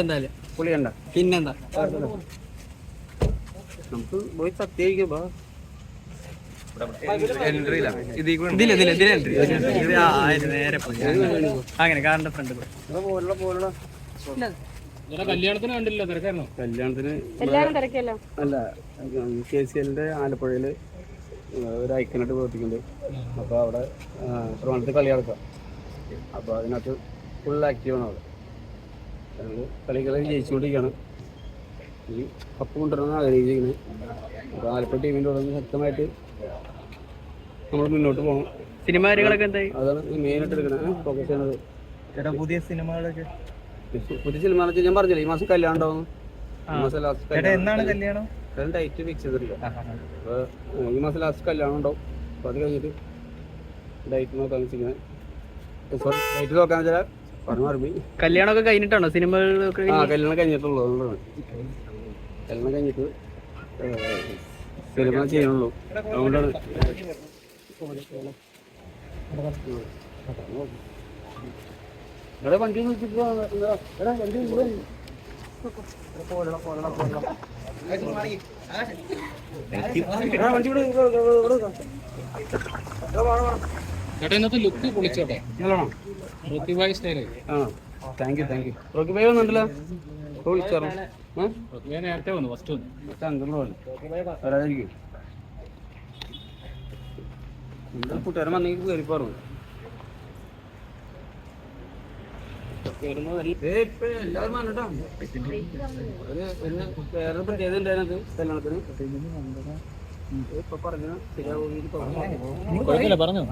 എന്തായാലും. പൊളിയണ്ട. പിന്നെന്താ? നമുക്ക് പോയി ബാ. അങ്ങനെ കാറിന്റെ ഫ്രണ്ട് കല്യാണത്തിന് കണ്ടില്ല തിരക്കായിരുന്നോ? കല്യാണത്തിന് അല്ല കെ സി എല്ലിന്റെ ആലപ്പുഴയിൽ ഒരു ഐക്കനായിട്ട് പ്രവർത്തിക്കുന്നുണ്ട്. അപ്പോൾ അവിടെ ട്രിവാണ്ടത്ത് കളി നടക്കാം അപ്പോൾ അതിനകത്ത് ഫുൾ ആക്റ്റീവാണ് അവിടെ. ഞങ്ങൾ കളികളെ ജയിച്ചുകൊണ്ടിരിക്കുകയാണ്. ഈ കപ്പ് കൊണ്ടുവരണം ആഗ്രഹിച്ചിരിക്കുന്നത് അപ്പോൾ ആലപ്പുഴ ടീമിന്റെ കൂടെ ശക്തമായിട്ട് നമ്മൾ മുന്നോട്ട് പോകണം. സിനിമ കാര്യങ്ങളൊക്കെ എന്തായി? അതാണ് മെയിനായിട്ട് എടുക്കണത് ഫോക്കസ് ചെയ്യണത്. ചേട്ടാ പുതിയ സിനിമകളൊക്കെ? പുതിയ സിനിമ എന്ന് വെച്ചാൽ ഞാൻ പറഞ്ഞില്ല ഈ മാസം കല്യാണം ഉണ്ടാവും. ഈ മാസം ലാസ്റ്റ് എന്നാണ് കല്യാണം? ഡേറ്റ് ഫിക്സ് ചെയ്തിട്ടില്ല. അപ്പോൾ ഈ മാസം ലാസ്റ്റ് കല്യാണം ഉണ്ടാവും. അപ്പോൾ അത് കഴിഞ്ഞിട്ട് ഡേറ്റ് നോക്കാൻ വെച്ചിരിക്കുന്നത് സോറി ഡേറ്റ് നോക്കാൻ വെച്ചാൽ പറഞ്ഞു മറുപടി കല്യാണമൊക്കെ കഴിഞ്ഞിട്ടാണോ? സിനിമകളൊക്കെ ആ കല്യാണം കഴിഞ്ഞിട്ടുള്ളൂ അതുകൊണ്ടാണ്. കല്യാണം കഴിഞ്ഞിട്ട് സിനിമ ചെയ്യണുള്ളൂ അതുകൊണ്ടാണ്. വണ്ടി വണ്ടി ചേട്ടാ ഇന്നത്തെ ലുക്ക് പൊളിച്ചോട്ടെ? ഋത്തിബായ് സ്റ്റൈൽ ആ thank you thank you Rocky വന്നിട്ടില്ല വിളിച്ചാറോ നേരത്തെ വന്നു ഫസ്റ്റ് വന്നു. ചന്ദ്രനോട് വരാതിരിക്കും കൂട്ടുകാരൻ വന്നെങ്കിൽ കയറി വേറെ പ്രത്യേകത ഉണ്ടായിരുന്നത് കല്യാണത്തിന് ഇപ്പൊ പറഞ്ഞു ശരിയാവും കുഴപ്പമില്ല പറഞ്ഞോ.